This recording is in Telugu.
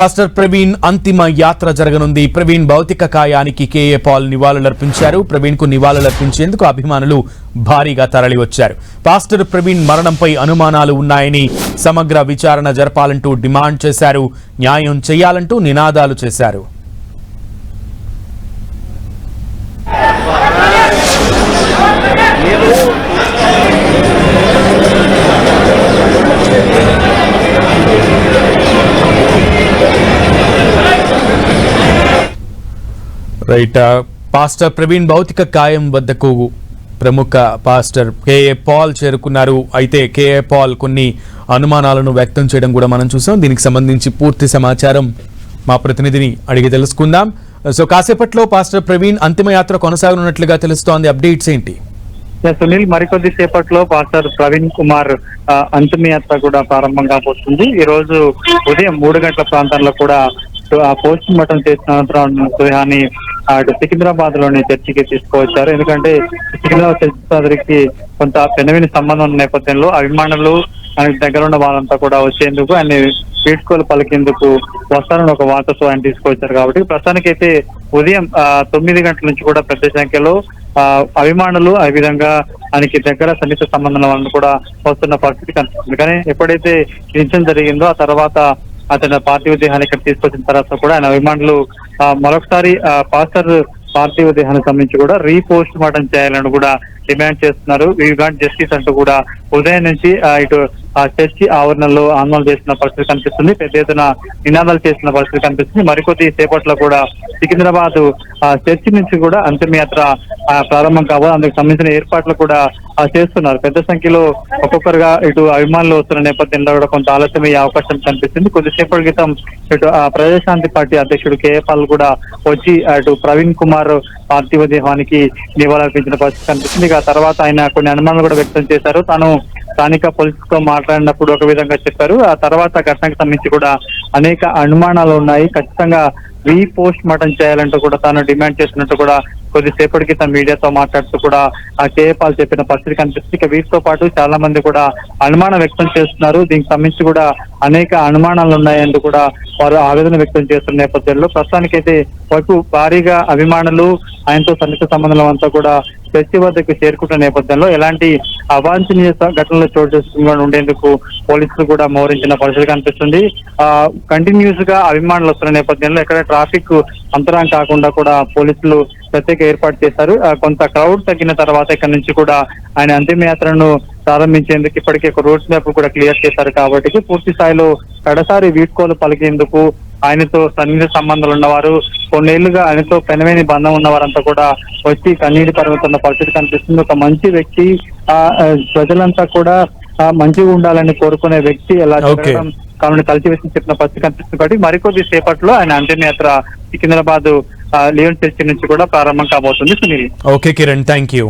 పాస్టర్ ప్రవీణ్ అంతిమ యాత్ర జరగనుంది. ప్రవీణ్ భౌతిక కాయానికి కేఏ పాల్ నివాళులర్పించారు. ప్రవీణ్కు నివాళులర్పించేందుకు అభిమానులు భారీగా తరలి వచ్చారు పాస్టర్ ప్రవీణ్ మరణంపై అనుమానాలు ఉన్నాయని సమగ్ర విచారణ జరపాలంటూ డిమాండ్ చేశారు. న్యాయం చేయాలంటూ నినాదాలు చేశారు. రైట్ పాస్టర్ ప్రవీణ్ భౌతిక కాయం వద్దకు ప్రముఖ పాస్టర్ కేఏ పాల్ చేరుకున్నారు. అయితే కేఏ పాల్ కొన్ని అనుమానాలను వ్యక్తం చేయడం కూడా మనం చూసాం. దీనికి సంబంధించి పూర్తి సమాచారం మా ప్రతినిధిని అడిగి తెలుసుకుందాం. సో కాసేపట్లో పాస్టర్ ప్రవీణ్ అంతిమయాత్ర కొనసాగనున్నట్లుగా తెలుస్తోంది. అప్డేట్స్ ఏంటి? సునీల్ మరికొద్ది సేపట్లో పాస్టర్ ప్రవీణ్ కుమార్ అంతిమయాత్ర కూడా ప్రారంభం కాబోతుంది ఈ రోజు ఉదయం మూడు గంటల ప్రాంతంలో కూడా ఆ పోస్ట్ మార్టం చేసిన అనంతరం మృతదేహాన్ని అటు సికింద్రాబాద్లోని చర్చికి తీసుకువచ్చారు. ఎందుకంటే సికింద్రాబాద్ చర్చి సోదరికి కొంత పెనవిని సంబంధం ఉన్న నేపథ్యంలో అభిమానులు ఆయనకు దగ్గర ఉన్న వాళ్ళంతా కూడా వచ్చేందుకు ఆయన వీడ్కోలు పలికేందుకు వస్తారని ఒక వార్తతో ఆయన తీసుకొచ్చారు కాబట్టి ప్రస్తుతానికైతే ఉదయం తొమ్మిది గంటల నుంచి కూడా పెద్ద సంఖ్యలో ఆ, అభిమానులు ఆ విధంగా ఆయనకి దగ్గర సన్నిహిత సంబంధం వాళ్ళు కూడా వస్తున్న పరిస్థితి కనిపిస్తుంది. కానీ ఎప్పుడైతే నిత్యం జరిగిందో ఆ తర్వాత అతని పార్థివ దేహాన్ని ఇక్కడ తీసుకొచ్చిన తర్వాత కూడా ఆయన అభిమానులు ఆ, మరొకసారి పాస్టర్ పార్థివ దేహానికి సంబంధించి కూడా రీపోస్ట్ మార్టం చేయాలని కూడా డిమాండ్ చేస్తున్నారు. వీ జస్టిస్ అంటూ కూడా ఉదయం నుంచి ఇటు ఆ చర్చి ఆవరణలో ఆందోళన చేసిన పరిస్థితి కనిపిస్తుంది. పెద్ద ఎత్తున నినాదాలు చేసిన పరిస్థితి కనిపిస్తుంది. మరికొద్ది సేపట్లో కూడా సికింద్రాబాద్ చర్చి నుంచి కూడా అంతిమయాత్ర ఆ, ప్రారంభం కావాలి అందుకు సంబంధించిన ఏర్పాట్లు కూడా చేస్తున్నారు. పెద్ద సంఖ్యలో ఒక్కొక్కరుగా ఇటు అభిమానులు వస్తున్న నేపథ్యంలో కూడా కొంత ఆలస్యమయ్యే అవకాశం కనిపిస్తుంది. కొద్దిసేపటి క్రితం ఇటు ఆ ప్రజాశాంతి పార్టీ అధ్యక్షుడు కేపాల్ కూడా వచ్చి అటు ప్రవీణ్ కుమార్ పార్థివ దేహానికి నివాళులర్పించిన పరిస్థితి కనిపిస్తుంది. ఇక ఆ తర్వాత ఆయన కొన్ని అనుమానాలు కూడా వ్యక్తం చేశారు. తాను స్థానిక పోలీసుతో మాట్లాడినప్పుడు ఒక విధంగా చెప్పారు. ఆ తర్వాత ఘటనకు సంబంధించి కూడా అనేక అనుమానాలు ఉన్నాయి. ఖచ్చితంగా రీపోస్ట్ మార్టం చేయాలంటూ కూడా తాను డిమాండ్ చేసినట్టు కూడా కొద్దిసేపటి క్రితం మీడియాతో మాట్లాడుతూ కూడా ఆ కేఏపాల్ చెప్పిన పరిస్థితి కనిపిస్తుంది. ఇక వీటితో పాటు చాలా మంది కూడా అనుమానం వ్యక్తం చేస్తున్నారు. దీనికి సంబంధించి కూడా అనేక అనుమానాలు ఉన్నాయంటూ కూడా వారు ఆవేదన వ్యక్తం చేస్తున్న నేపథ్యంలో ప్రస్తుతానికైతే వైపు భారీగా అభిమానులు ఆయనతో సన్నిహిత సంబంధం అంతా కూడా చర్చి వద్దకు చేరుకుంటున్న నేపథ్యంలో ఎలాంటి అవాంఛనీయ ఘటనలు చోటు చేసుకుండా ఉండేందుకు పోలీసులు కూడా మోహరించిన పరిస్థితి కనిపిస్తుంది. ఆ కంటిన్యూస్గా అభిమానులు వస్తున్న నేపథ్యంలో ఎక్కడ ట్రాఫిక్ అంతరాం కాకుండా కూడా పోలీసులు ప్రత్యేక ఏర్పాటు చేశారు కొంత క్రౌడ్ తగ్గిన తర్వాత ఇక్కడ నుంచి కూడా ఆయన అంతిమయాత్రను ప్రారంభించేందుకు ఇప్పటికే ఒక రోడ్ మ్యాప్ కూడా క్లియర్ చేశారు కాబట్టి పూర్తి స్థాయిలో కడసారి వీడ్కోలు పలికేందుకు ఆయనతో సన్నిహిత సంబంధాలు ఉన్నవారు కొన్నేళ్ళుగా ఆయనతో పెనవేని బంధం ఉన్నవారంతా కూడా వచ్చి కన్నీటి పరుగుతున్న పరిస్థితి కనిపిస్తుంది ఒక మంచి వ్యక్తి ఆ ప్రజలంతా కూడా మంచిగా ఉండాలని కోరుకునే వ్యక్తి ఎలా Okay. జరగడం కావాలని కలిసివేసి చెప్పిన పరిస్థితి కనిపిస్తుంది కాబట్టి మరికొద్ది సేపట్లో ఆయన అంతిమయాత్ర సికింద్రాబాద్ లియోన్ చర్చి నుంచి కూడా ప్రారంభం కాబోతుంది Sunil. Okay Kiran thank you.